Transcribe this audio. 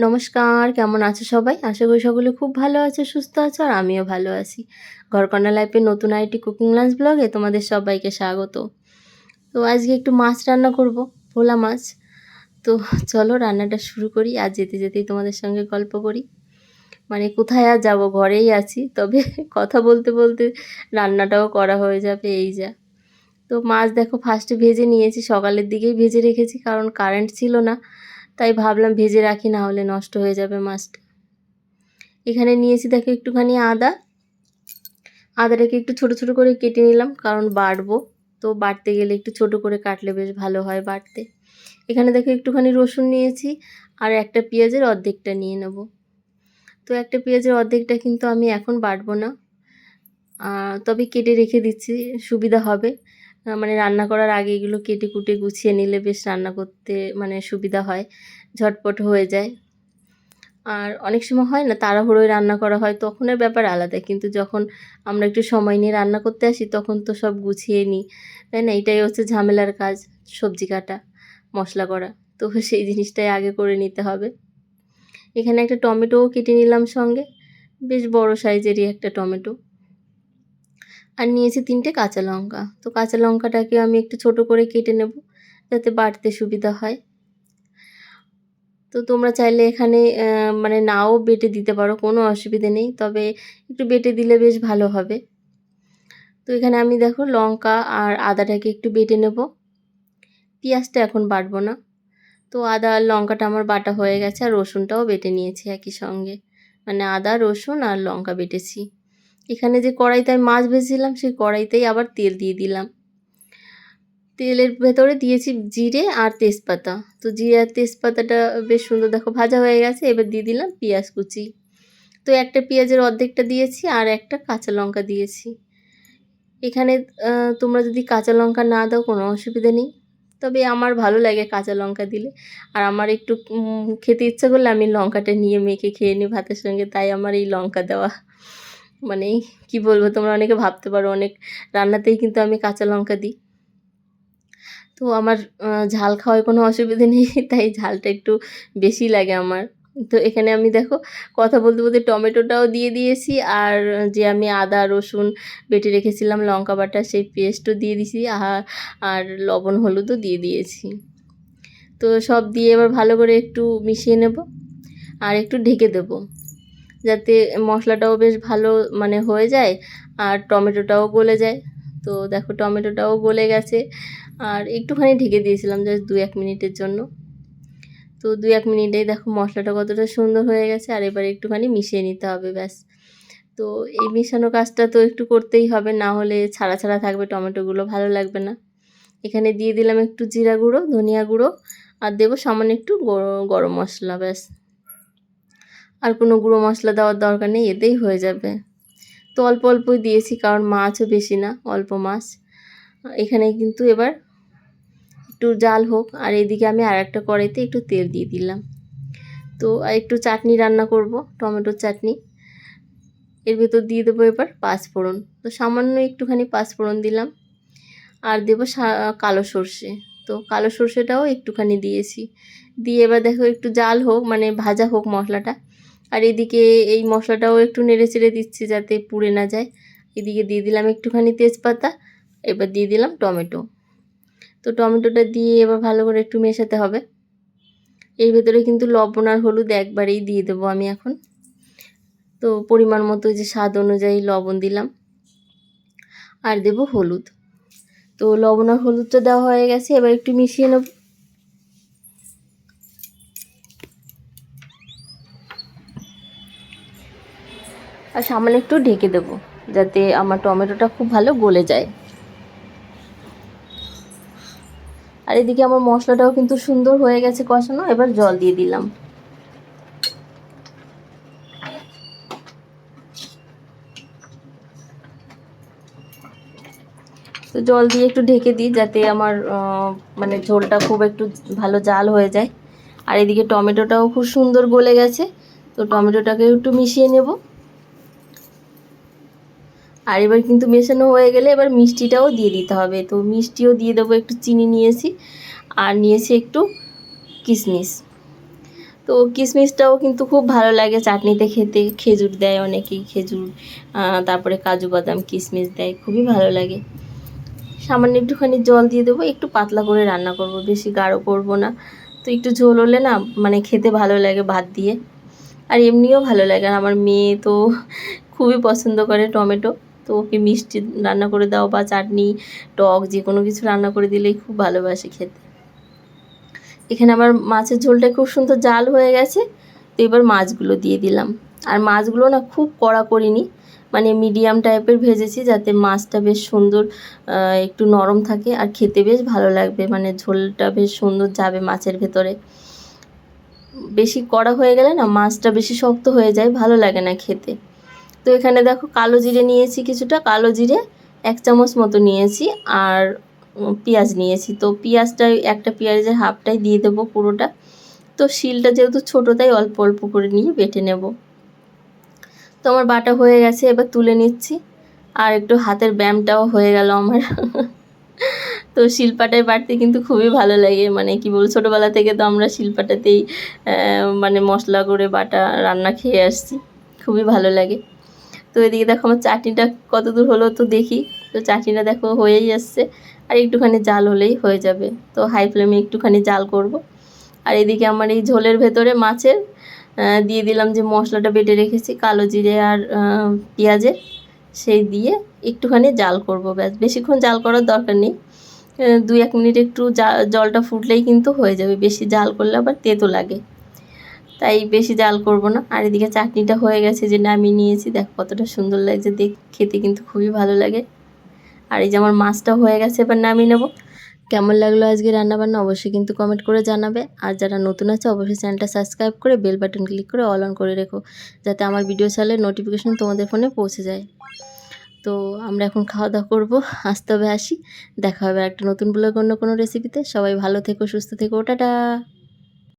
নমস্কার, কেমন আছো সবাই? আশা করি সকলে খুব ভালো আছে, সুস্থ আছো, আর আমিও ভালো আছি। ঘরকন্যা লাইফের নতুন আইটি কুকিং লাঞ্চ ব্লগে তোমাদের সবাইকে স্বাগত। তো আজকে একটু মাছ রান্না করব, ভোলা মাছ। তো চলো রান্নাটা শুরু করি, আর যেতে যেতেই তোমাদের সঙ্গে গল্প করি। মানে কোথায় আর যাব? ঘরেই আছি, তবে কথা বলতে বলতে রান্নাটাও করা হয়ে যাবে, এই যা। তো মাছ দেখো ফার্স্টে ভেজে নিয়েছি, সকালের দিকেই ভেজে রেখেছি, কারণ কারেন্ট ছিল না। তাই ভাবলাম ভেজে রাখি না হলে নষ্ট হয়ে যাবে মাছটা। এখানে নিয়েছি দেখো একটুখানি আদা। আদাটাকে একটু ছোট ছোট করে কেটে নিলাম, কারণ বাটবো তো বাটতে গেলে একটু ছোট করে কাটলে বেশ ভালো হয় বাটতে এখানে দেখো একটুখানি রসুন নিয়েছি, আর একটা পেঁয়াজের অর্ধেকটা নিয়ে নেব। তো একটা পেঁয়াজের অর্ধেকটা কিন্তু আমি এখন বাটবো না। তবে কেটে রেখে দিচ্ছি, সুবিধা হবে। মানে রান্না করার আগে এগুলো কেটে কুটে গুছিয়ে নিলে বেশ রান্না করতে মানে সুবিধা হয়, ঝটপট হয়ে যায়। আর অনেক সময় হয় না, তাড়াহুড়োয় রান্না করা হয়, তখনের ব্যাপার আলাদা। কিন্তু যখন আমরা একটু সময় নিয়ে রান্না করতে আসি, তখন তো সব গুছিয়ে নিই। তাই না? এটাই হচ্ছে ঝামেলার কাজ, সবজি কাটা, মশলা করা। তো সেই জিনিসটাই আগে করে নিতে হবে। এখানে একটা টমেটোও কেটে নিলাম সঙ্গে। বেশ বড় সাইজেরই একটা টমেটো। আর নিয়েছি তিনটে কাঁচা লঙ্কা। তো কাঁচা লঙ্কাটাকে আমি একটু ছোট করে কেটে নেব, যাতে বাড়তে সুবিধা হয়। তো তোমরা চাইলে এখানে মানে নাও বেটে দিতে পারো, কোনো অসুবিধে নেই, তবে একটু বেটে দিলে বেশ ভালো হবে। তো এখানে আমি দেখো লঙ্কা আর আদাটাকে একটু বেটে নেব। পেঁয়াজটা এখন বাটবো না। তো আদা আর লঙ্কাটা আমার বাটা হয়ে গেছে, আর রসুনটাও বেটে নিয়েছি একই সঙ্গে। মানে আদা, রসুন আর লঙ্কা বেটেছি। এখানে যে কড়াইতে আমি মাছ ভেজেছিলাম, সেই কড়াইতেই আবার তেল দিয়ে দিলাম। তেলের ভেতরে দিয়েছি জিরে আর তেজপাতা। তো জিরে আর তেজপাতাটা বেশ সুন্দর, দেখো ভাজা হয়ে গেছে, এবার দিয়ে দিলাম পেঁয়াজ কুচি। তো একটা পেঁয়াজের অর্ধেকটা দিয়েছি আর একটা কাঁচা লঙ্কা দিয়েছি। এখানে তোমরা যদি কাঁচা লঙ্কা না দাও, কোনো অসুবিধা নেই। তবে আমার ভালো লাগে কাঁচা লঙ্কা দিলে। আর আমার একটু খেতে ইচ্ছা করলে আমি লঙ্কাটা নিয়ে মেখে খেয়ে নিই ভাতের সঙ্গে, তাই আমার এই লঙ্কা দেওয়া। মানে কি বলব, তোমরা অনেকে ভাবতে পারো, অনেক রান্নাতেই কিন্তু আমি কাঁচা লঙ্কা দিই। তো আমার ঝাল খাওয়ায় কোনো অসুবিধে নেই, তাই ঝালটা একটু বেশি লাগে আমার। তো এখানে আমি দেখো, কথা বলতে বলতে টমেটোটাও দিয়ে দিয়েছি, আর যে আমি আদা, রসুন বেটে রেখেছিলাম, লঙ্কা বাটা, সেই পেস্টও দিয়ে দিয়েছি আর আর লবণ, হলুদও দিয়ে দিয়েছি। তো সব দিয়ে এবার ভালো করে একটু মিশিয়ে নেব, আর একটু ঢেকে দেবো। যাতে মশলাটাও বেশ ভালো মানে হয়ে যায় আর টমেটোটাও গলে যায়। তো দেখো টমেটোটাও গলে গেছে। আর একটুখানি ঢেকে দিয়েছিলাম জাস্ট দু এক মিনিটের জন্য। তো দু এক মিনিটেই দেখো মশলাটা কতটা সুন্দর হয়ে গেছে আর এবার একটুখানি মিশিয়ে নিতে হবে ব্যাস। তো এই মিশানো কাজটা তো একটু করতেই হবে, না হলে ছাড়া ছাড়া থাকবে, টমেটোগুলো ভালো লাগবে না। এখানে দিয়ে দিলাম একটু জিরা গুঁড়ো, ধনিয়া গুঁড়ো, আর দেবো সামান্য একটু গরম মশলা ব্যাস। আর কোনো গুঁড়ো মশলা দেওয়ার দরকার নেই, এতেই হয়ে যাবে। তো অল্প অল্পই দিয়েছি, কারণ মাছও বেশি না, অল্প মাছ। এখানে কিন্তু এবার একটু জাল হোক, আর এদিকে আমি আর একটা কড়াইতে একটু তেল দিয়ে দিলাম। তো একটু চাটনি রান্না করব, টমেটোর চাটনি। এর ভেতর দিয়ে দেবো এবার পাঁচফোড়ন। তো সামান্য একটুখানি পাঁচফোড়ন দিলাম। আর দেবো কালো সর্ষে। তো কালো সর্ষেটাও একটুখানি দিয়েছি। দিয়ে এবার দেখো একটু জাল হোক মানে ভাজা হোক মশলাটা আর এদিকে এই মশলাটাও একটু নেড়ে চেড়ে দিচ্ছি যাতে পুড়ে না যায়। এদিকে দিয়ে দিলাম একটুখানি তেজপাতা, এবার দিয়ে দিলাম টমেটো। তো টমেটোটা দিয়ে এবার ভালো করে একটু মেশাতে হবে। এর ভেতরে কিন্তু লবণ আর হলুদ একবারেই দিয়ে দেবো আমি এখন। তো পরিমাণ মতো যে স্বাদ অনুযায়ী লবণ দিলাম। আর দেব হলুদ। তো লবণ আর হলুদটা দেওয়া হয়ে গেছে, এবার একটু মিশিয়ে নেব। আর সামান্য একটু ঢেকে দেবো, যাতে আমার টমেটোটা খুব ভালো গলে যায়। আর এদিকে আমার মশলাটাও কিন্তু সুন্দর হয়ে গেছে কষানো, এবার জল দিয়ে দিলাম। তো জল দিয়ে একটু ঢেকে দিই, যাতে আমার মানে ঝোলটা খুব একটু ভালো জাল হয়ে যায়। আর এদিকে টমেটোটাও খুব সুন্দর গলে গেছে, তো টমেটোটাকে একটু মিশিয়ে নেব। আর এবার কিন্তু মেশানো হয়ে গেলে এবার মিষ্টিটাও দিয়ে দিতে হবে। তো মিষ্টিও দিয়ে দেবো, একটু চিনি নিয়েছি আর নিয়েছি একটু কিশমিশ। তো কিশমিশটাও কিন্তু খুব ভালো লাগে, চাটনিতে খেতে খেজুর দেয় অনেকেই, খেজুর তারপরে কাজু বাদাম কিশমিশ দেয়, খুবই ভালো লাগে। সামান্য একটুখানি জল দিয়ে দেবো, একটু পাতলা করে রান্না করব, বেশি গাঢ় করব না। তো একটু ঝোল হলে না মানে খেতে ভালো লাগে ভাত দিয়ে। আর এমনিও ভালো লাগে আর আমার মেয়ে তো খুবই পছন্দ করে টমেটো। তো ওকে মিষ্টি রান্না করে দাও বা চাটনি, টক যে কোনো কিছু রান্না করে দিলেই খুব ভালোবাসে খেতে। এখানে আমার মাছের ঝোলটা খুব সুন্দর জাল হয়ে গেছে, তো এবার মাছগুলো দিয়ে দিলাম। আর মাছগুলো না খুব কড়া করিনি মানে মিডিয়াম টাইপের ভেজেছি যাতে মাছটা বেশ সুন্দর একটু নরম থাকে আর খেতে বেশ ভালো লাগবে মানে ঝোলটা বেশ সুন্দর যাবে মাছের ভেতরে। বেশি কড়া হয়ে গেলে না মাছটা বেশি শক্ত হয়ে যায়, ভালো লাগে না খেতে। তো এখানে দেখো কালো জিরে নিয়েছি কিছুটা, কালো জিরে এক চামচ মতো নিয়েছি আর পেঁয়াজ নিয়েছি। তো পেঁয়াজটা, একটা পেঁয়াজের হাফটাই দিয়ে দেবো পুরোটা। তো শিলটা যেহেতু ছোটো, তাই অল্প অল্প করে নিয়ে বেটে নেব। তো আমার বাটা হয়ে গেছে, এবার তুলে নিচ্ছি। আর একটু হাতের ব্যায়ামটাও হয়ে গেল আমার। তো শিলপাটায় বাড়তে কিন্তু খুবই ভালো লাগে। মানে কি বল ছোটোবেলা থেকে তো আমরা শিলপাটাতেই মানে মশলা করে বাটা রান্না খেয়ে আসছি। খুবই ভালো লাগে। তো এদিকে দেখো আমার চাটনিটা কত দূর হলো তো দেখি। তো চাটনিটা দেখো হয়েই আসছে। আর একটুখানি জাল হলেই হয়ে যাবে। তো হাই ফ্লেমে একটুখানি জাল করব। আর এদিকে আমার এই ঝোলের ভেতরে মাছের দিয়ে দিলাম যে মশলাটা বেটে রেখেছি, কালো জিরে আর পেঁয়াজের। সেই দিয়ে একটুখানি জাল করব ব্যাস। বেশিক্ষণ জাল করার দরকার নেই। দুই এক মিনিট একটু জলটা ফুটলেই কিন্তু হয়ে যাবে। বেশি জাল করলে আবার তেতো লাগে। তাই বেশি জাল করব না। আর এদিকে চাটনিটা হয়ে গেছে যে নামিয়ে নিয়েছি। দেখ কতটা সুন্দর লাগছে দেখ খেতে কিন্তু খুবই ভালো লাগে। আর এই যে আমার মাছটা হয়ে গেছে, এবার নামিয়ে নেব। কেমন লাগল আজকে রান্নাবান্না অবশ্যই কিন্তু কমেন্ট করে জানাবে। আর যারা নতুন আছে, অবশ্যই চ্যানেলটা সাবস্ক্রাইব করে বেল বাটন ক্লিক করে অল অন করে রেখো, যাতে আমার ভিডিও চালে নোটিফিকেশন তোমাদের ফোনে পৌঁছে যায়। তো আমরা এখন খাওয়া দাওয়া করব আসতে হবে আসি দেখা হবে একটা নতুন ব্লগ অন্য কোনো রেসিপিতে সবাই ভালো থেকো, সুস্থ থেকো। টাটা!